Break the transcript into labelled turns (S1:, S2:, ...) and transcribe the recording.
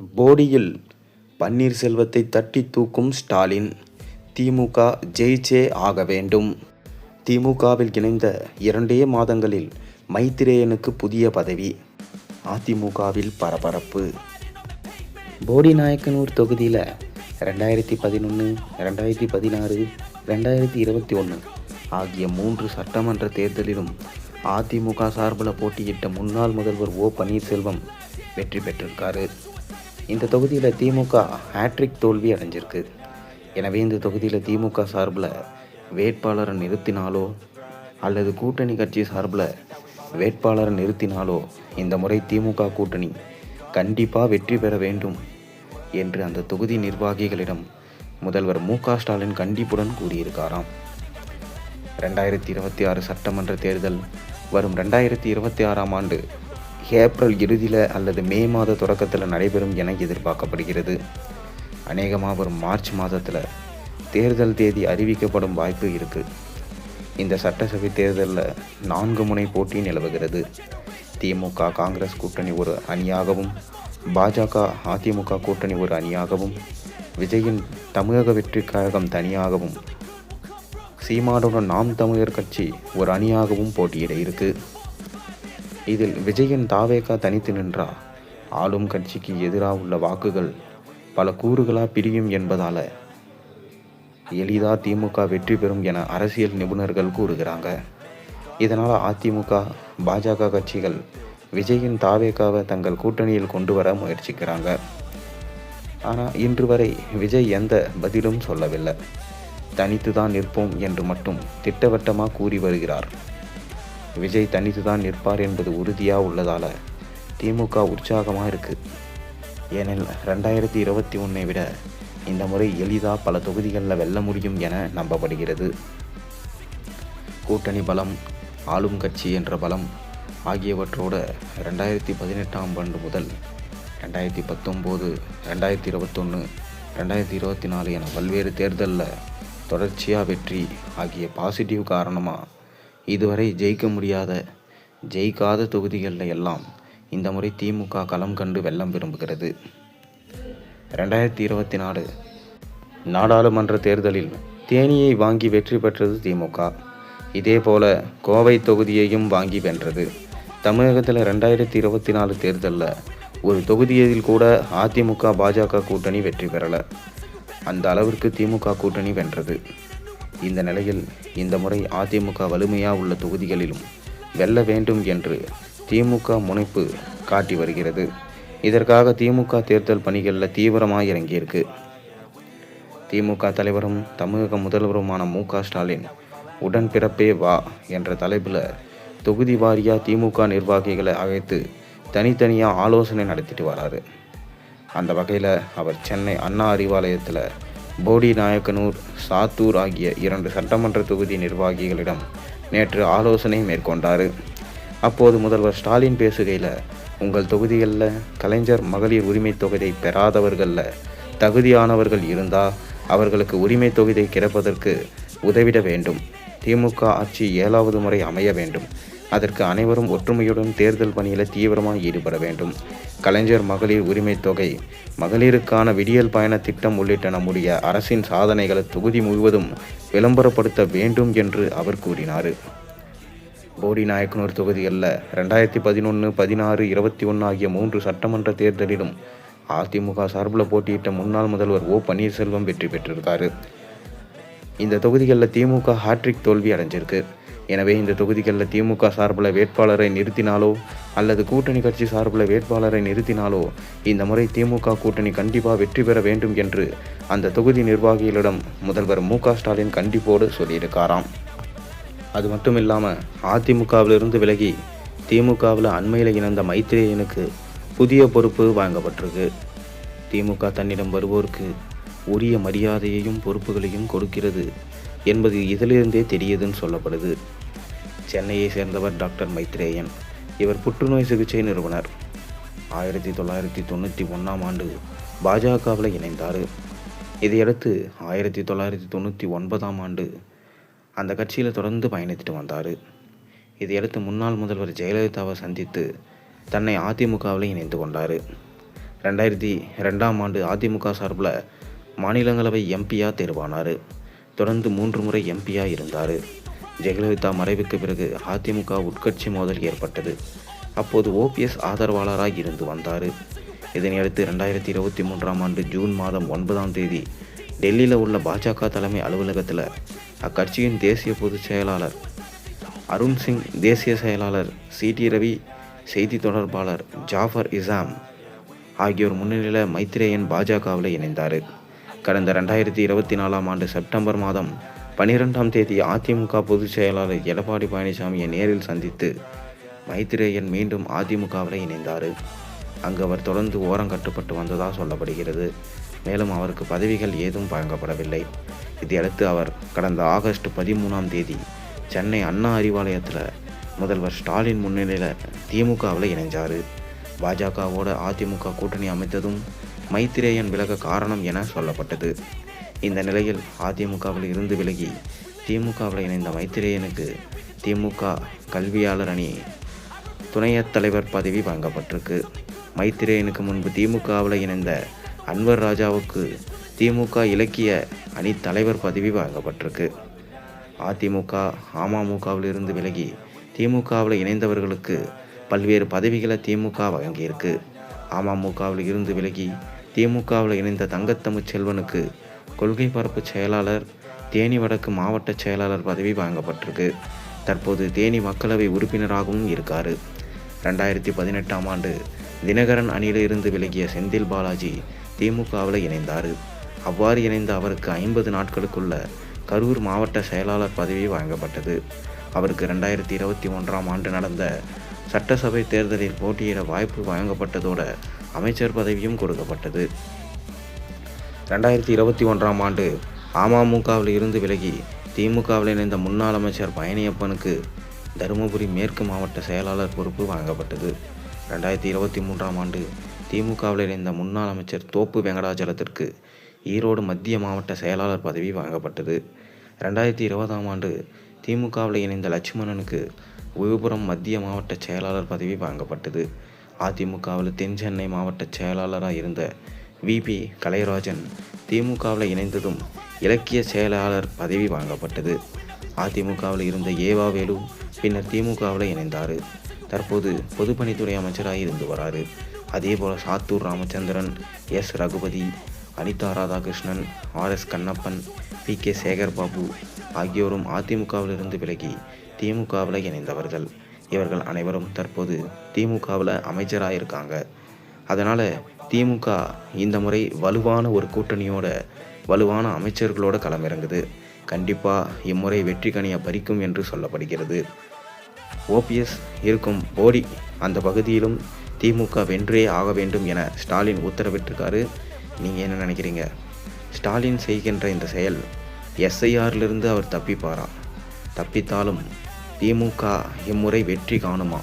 S1: போடியில் பன்னீர்செல்வத்தை தட்டி தூக்கும் ஸ்டாலின் திமுக ஜெயிச்சே ஆக வேண்டும். திமுகவில் இணைந்த இரண்டே மாதங்களில் மைத்திரேயனுக்கு புதிய பதவி. அதிமுகவில் பரபரப்பு. போடி நாயக்கனூர் தொகுதியில் ரெண்டாயிரத்தி பதினொன்று ரெண்டாயிரத்தி பதினாறு ரெண்டாயிரத்தி இருபத்தி ஒன்று ஆகிய மூன்று சட்டமன்ற தேர்தலிலும் அதிமுக சார்பில் போட்டியிட்ட முன்னாள் முதல்வர் ஓ பன்னீர்செல்வம் வெற்றி பெற்றிருக்காரு. இந்த தொகுதியில் திமுக ஹேட்ரிக் தோல்வி அடைஞ்சிருக்கு. எனவே இந்த தொகுதியில் திமுக சார்பில் வேட்பாளரை நிறுத்தினாலோ அல்லது கூட்டணி கட்சி சார்பில் வேட்பாளரை நிறுத்தினாலோ இந்த முறை திமுக கூட்டணி கண்டிப்பாக வெற்றி பெற வேண்டும் என்று அந்த தொகுதி நிர்வாகிகளிடம் முதல்வர் மு க ஸ்டாலின் கண்டிப்புடன் கூறியிருக்காராம். ரெண்டாயிரத்தி இருபத்தி ஆறு சட்டமன்ற தேர்தல் வரும் ரெண்டாயிரத்தி இருபத்தி ஆறாம் ஆண்டு ஏப்ரல் இறுதியில் அல்லது மே மாத தொடக்கத்தில் நடைபெறும் என எதிர்பார்க்கப்படுகிறது. அநேகமாக வரும் மார்ச் மாதத்தில் தேர்தல் தேதி அறிவிக்கப்படும் வாய்ப்பு இருக்குது இந்த சட்டசபை தேர்தலில் நான்கு முனை போட்டி நிலவுகிறது. திமுக காங்கிரஸ் கூட்டணி ஒரு அணியாகவும் பாஜக அதிமுக கூட்டணி ஒரு அணியாகவும் விஜயின் தமிழக வெற்றி கழகம் தனியாகவும் சீமானுடன் நாம் தமிழர் கட்சி ஒரு அணியாகவும் போட்டியிட இருக்குது இதில் விஜயன் தாவேகா தனித்து நின்றா. ஆளும் கட்சிக்கு எதிராக உள்ள வாக்குகள் பல கூறுகளாக பிரியும் என்பதால் எளிதா திமுக வெற்றி பெறும் என அரசியல் நிபுணர்கள் கூறுகிறாங்க. இதனால் அதிமுக பாஜக கட்சிகள் விஜயின் தாவேக்காவை தங்கள் கூட்டணியில் கொண்டு வர முயற்சிக்கிறாங்க. ஆனால் இன்று வரை விஜய் எந்த பதிலும் சொல்லவில்லை. தனித்து தான் நிற்போம் என்று மட்டும் திட்டவட்டமாக கூறி வருகிறார். விஜய் தனித்து தான் நிற்பார் என்பது உறுதியாக உள்ளதால் திமுக உற்சாகமாக இருக்குது ஏனெனில் ரெண்டாயிரத்தி இருபத்தி ஒன்றை விட இந்த முறை எளிதாக பல தொகுதிகளில் வெல்ல முடியும் என நம்பப்படுகிறது. கூட்டணி பலம் ஆளும் கட்சி என்ற பலம் ஆகியவற்றோட ரெண்டாயிரத்தி பதினெட்டாம் ஆண்டு முதல் ரெண்டாயிரத்தி பத்தொம்போது ரெண்டாயிரத்தி இருபத்தொன்று ரெண்டாயிரத்தி இருபத்தி நாலு என பல்வேறு தேர்தலில் தொடர்ச்சியாக வெற்றி ஆகிய பாசிட்டிவ் காரணமாக இதுவரை ஜெயிக்க முடியாத ஜெயிக்காத தொகுதிகளில் எல்லாம் இந்த முறை திமுக களம் கண்டு வெல்லம் விரும்புகிறது. ரெண்டாயிரத்தி இருபத்தி நாலு நாடாளுமன்ற தேர்தலில் தேனியை வாங்கி வெற்றி பெற்றது திமுக. இதேபோல கோவை தொகுதியையும் வாங்கி வென்றது. தமிழகத்தில் ரெண்டாயிரத்தி இருபத்தி நாலு தேர்தலில் ஒரு தொகுதியில் கூட அதிமுக பாஜக கூட்டணி வெற்றி பெறலை. அந்த அளவிற்கு திமுக கூட்டணி வென்றது. இந்த நிலையில் இந்த முறை அதிமுக வலிமையாக உள்ள தொகுதிகளிலும் வெல்ல வேண்டும் என்று திமுக முனைப்பு காட்டி வருகிறது. இதற்காக திமுக தேர்தல் பணிகளில் தீவிரமாக இறங்கியிருக்கு. திமுக தலைவரும் தமிழக முதல்வருமான மு க ஸ்டாலின் உடன்பிறப்பே வா என்ற தலைப்பில் தொகுதி வாரியாக திமுக நிர்வாகிகளை அழைத்து தனித்தனியாக ஆலோசனை நடத்திட்டு வராரு. அந்த வகையில் அவர் சென்னை அண்ணா அறிவாலயத்தில் போடி நாயக்கனூர் சாத்தூர் ஆகிய இரண்டு சட்டமன்ற தொகுதி நிர்வாகிகளிடம் நேற்று ஆலோசனை மேற்கொண்டார். அப்போது முதல்வர் ஸ்டாலின் பேசுகையில் உங்கள் தொகுதிகளில் கலைஞர் மகளிர் உரிமை தொகையை பெறாதவர்களில் தகுதியானவர்கள் இருந்தால் அவர்களுக்கு உரிமை தொகுதி கிடைப்பதற்கு உதவிட வேண்டும். திமுக ஆட்சி ஏழாவது முறை அமைய வேண்டும். அதற்கு அனைவரும் ஒற்றுமையுடன் தேர்தல் பணியில் தீவிரமாக ஈடுபட வேண்டும். கலைஞர் மகளிர் உரிமை தொகை. மகளிருக்கான விடியல் பயண திட்டம் உள்ளிட்ட நம்முடைய அரசின் சாதனைகளை தொகுதி முழுவதும் விளம்பரப்படுத்த வேண்டும் என்று அவர் கூறினார். போடி நாயக்கனூர் தொகுதிகளில் ரெண்டாயிரத்தி பதினொன்று பதினாறு இருபத்தி ஒன்று ஆகிய மூன்று சட்டமன்ற தேர்தலிலும் அதிமுக சார்பில் போட்டியிட்ட முன்னாள் முதல்வர் ஓ பன்னீர்செல்வம் வெற்றி பெற்றிருக்காரு. இந்த தொகுதிகளில் திமுக ஹாட்ரிக் தோல்வி அடைஞ்சிருக்கு. எனவே இந்த தொகுதிகளில் திமுக சார்பில் வேட்பாளரை நிறுத்தினாலோ அல்லது கூட்டணி கட்சி சார்பில் வேட்பாளரை நிறுத்தினாலோ இந்த முறை திமுக கூட்டணி கண்டிப்பாக வெற்றி பெற வேண்டும் என்று அந்த தொகுதி நிர்வாகிகளிடம் முதல்வர் மு க ஸ்டாலின் கண்டிப்போடு சொல்லியிருக்காராம். அது மட்டும் இல்லாமல் அதிமுகவிலிருந்து விலகி திமுகவில் அண்மையில் இணைந்த மைத்ரேயனுக்கு புதிய பொறுப்பு வழங்கப்பட்டிருக்கு. திமுக தன்னிடம் வருவோருக்கு உரிய மரியாதையையும் பொறுப்புகளையும் கொடுக்கிறது என்பது இதிலிருந்தே தெரியுதுன்னு சொல்லப்படுது. சென்னையை சேர்ந்தவர் டாக்டர் மைத்ரேயன். இவர் புற்றுநோய் சிகிச்சை நிறுவனர். ஆயிரத்தி தொள்ளாயிரத்தி தொண்ணூற்றி ஒன்றாம் ஆண்டு பாஜகவில் இணைந்தார். இதையடுத்து ஆயிரத்தி தொள்ளாயிரத்தி தொண்ணூற்றி ஒன்பதாம் ஆண்டு அந்த கட்சியில் தொடர்ந்து பயணித்துட்டு வந்தார். இதையடுத்து முன்னாள் முதல்வர் ஜெயலலிதாவை சந்தித்து தன்னை அதிமுகவில் இணைந்து கொண்டார். ரெண்டாயிரத்தி ரெண்டாம் ஆண்டு அதிமுக சார்பில் மாநிலங்களவை எம்பியாக தேர்வானார். தொடர்ந்து மூன்று முறை எம்பியாக இருந்தார். ஜெயலலிதா மறைவுக்கு பிறகு அதிமுக உட்கட்சி மோதல் ஏற்பட்டது. அப்போது ஓபிஎஸ் ஆதரவாளராக இருந்து வந்தார். இதனையடுத்து ரெண்டாயிரத்தி இருபத்தி மூன்றாம் ஆண்டு ஜூன் மாதம் ஒன்பதாம் தேதி டெல்லியில் உள்ள பாஜக தலைமை அலுவலகத்தில் அக்கட்சியின் தேசிய பொதுச் செயலாளர் அருண் சிங் தேசிய செயலாளர் சி டி ரவி செய்தி தொடர்பாளர் ஜாஃபர் இசாம் ஆகியோர் முன்னிலையில் மைத்ரேயன் பாஜகவில் இணைந்தார். கடந்த ரெண்டாயிரத்தி இருபத்தி நாலாம் ஆண்டு செப்டம்பர் மாதம் பனிரெண்டாம் தேதி அதிமுக பொதுச் செயலாளர் எடப்பாடி பழனிசாமியை நேரில் சந்தித்து மைத்ரேயன் மீண்டும் அதிமுகவில் இணைந்தார். அங்கு அவர் தொடர்ந்து ஓரம் கட்டுப்பட்டு வந்ததாக சொல்லப்படுகிறது. மேலும் அவருக்கு பதவிகள் ஏதும் வழங்கப்படவில்லை. இதையடுத்து அவர் கடந்த ஆகஸ்ட் பதிமூணாம் தேதி சென்னை அண்ணா அறிவாலயத்தில் முதல்வர் ஸ்டாலின் முன்னிலையில் திமுகவில் இணைஞ்சார். பாஜகவோட அதிமுக கூட்டணி அமைத்ததும் மைத்திரேயன் விலக காரணம் என சொல்லப்பட்டது. இந்த நிலையில் அதிமுகவில் இருந்து விலகி திமுகவில் இணைந்த மைத்திரேயனுக்கு திமுக கல்வியாளர் அணி துணையத் தலைவர் பதவி வழங்கப்பட்டிருக்கு. மைத்திரேயனுக்கு முன்பு திமுகவில் இணைந்த அன்வர் ராஜாவுக்கு திமுக இலக்கிய அணி தலைவர் பதவி வழங்கப்பட்டிருக்கு. அதிமுக அமமுகவில் இருந்து விலகி திமுகவில் இணைந்தவர்களுக்கு பல்வேறு பதவிகளை திமுக வழங்கியிருக்கு. அமமுகவில் இருந்து விலகி திமுகவில் இணைந்த தங்கத்தமிழ் செல்வனுக்கு கொள்கை பரப்பு செயலாளர் தேனி வடக்கு மாவட்ட செயலாளர் பதவி வழங்கப்பட்டிருக்கு தற்போது தேனி மக்களவை உறுப்பினராகவும் இருக்கார். ரெண்டாயிரத்தி பதினெட்டாம் ஆண்டு தினகரன் அணியில் இருந்து விலகிய செந்தில் பாலாஜி திமுகவில் இணைந்தார். அவ்வாறு இணைந்த அவருக்கு ஐம்பது நாட்களுக்குள்ள கரூர் மாவட்ட செயலாளர் பதவி வழங்கப்பட்டது அவருக்கு ரெண்டாயிரத்தி இருபத்தி ஒன்றாம் ஆண்டு நடந்த சட்டசபை தேர்தலில் போட்டியிட வாய்ப்பு வழங்கப்பட்டதோட அமைச்சர் பதவியும் கொடுக்கப்பட்டது. ரெண்டாயிரத்தி இருபத்தி ஒன்றாம் ஆண்டு அமமுகவில் இருந்து விலகி திமுகவில் இணைந்த முன்னாள் அமைச்சர் பழனியப்பனுக்கு தருமபுரி மேற்கு மாவட்ட செயலாளர் பொறுப்பு வழங்கப்பட்டது. ரெண்டாயிரத்தி இருபத்தி மூன்றாம் ஆண்டு திமுகவில் இணைந்த முன்னாள் அமைச்சர் தோப்பு வெங்கடாச்சலத்திற்கு ஈரோடு மத்திய மாவட்ட செயலாளர் பதவி வழங்கப்பட்டது. ரெண்டாயிரத்தி இருபதாம் ஆண்டு திமுகவில் இணைந்த லட்சுமணனுக்கு விழுப்புரம் மத்திய மாவட்ட செயலாளர் பதவி வழங்கப்பட்டது. அதிமுகவில் தென் சென்னை மாவட்ட செயலாளராக இருந்த விபி கலைராஜன் திமுகவில் இணைந்ததும் இலக்கிய செயலாளர் பதவி வழங்கப்பட்டது அதிமுகவில் இருந்த ஏவா வேலு பின்னர் திமுகவில் இணைந்தார். தற்போது பொதுப்பணித்துறை அமைச்சராக இருந்து வராரு. அதேபோல் Sattur Ramachandran S. Regupathy Anitha Radhakrishnan R. S. Kannappan P. K. Sekar Babu ஆகியோரும் அதிமுகவிலிருந்து விலகி திமுகவில் இணைந்தவர்கள். இவர்கள் அனைவரும் தற்போது திமுகவில் அமைச்சராக இருக்காங்க அதனால் திமுக இந்த முறை வலுவான ஒரு கூட்டணியோட வலுவான அமைச்சர்களோட களமிறங்குது. கண்டிப்பாக இம்முறை வெற்றி கனியை பறிக்கும் என்று சொல்லப்படுகிறது. ஓபிஎஸ் இருக்கும் போடி அந்த பகுதியிலும் திமுக வென்றே ஆக வேண்டும் என ஸ்டாலின் உத்தரவிட்டிருக்காரு. நீங்கள் என்ன நினைக்கிறீங்க? ஸ்டாலின் செய்கின்ற இந்த செயல் எஸ்ஐஆர்லிருந்து அவர் தப்பிப்பாரா? தப்பித்தாலும் திமுக இம்முறை வெற்றி காணுமா?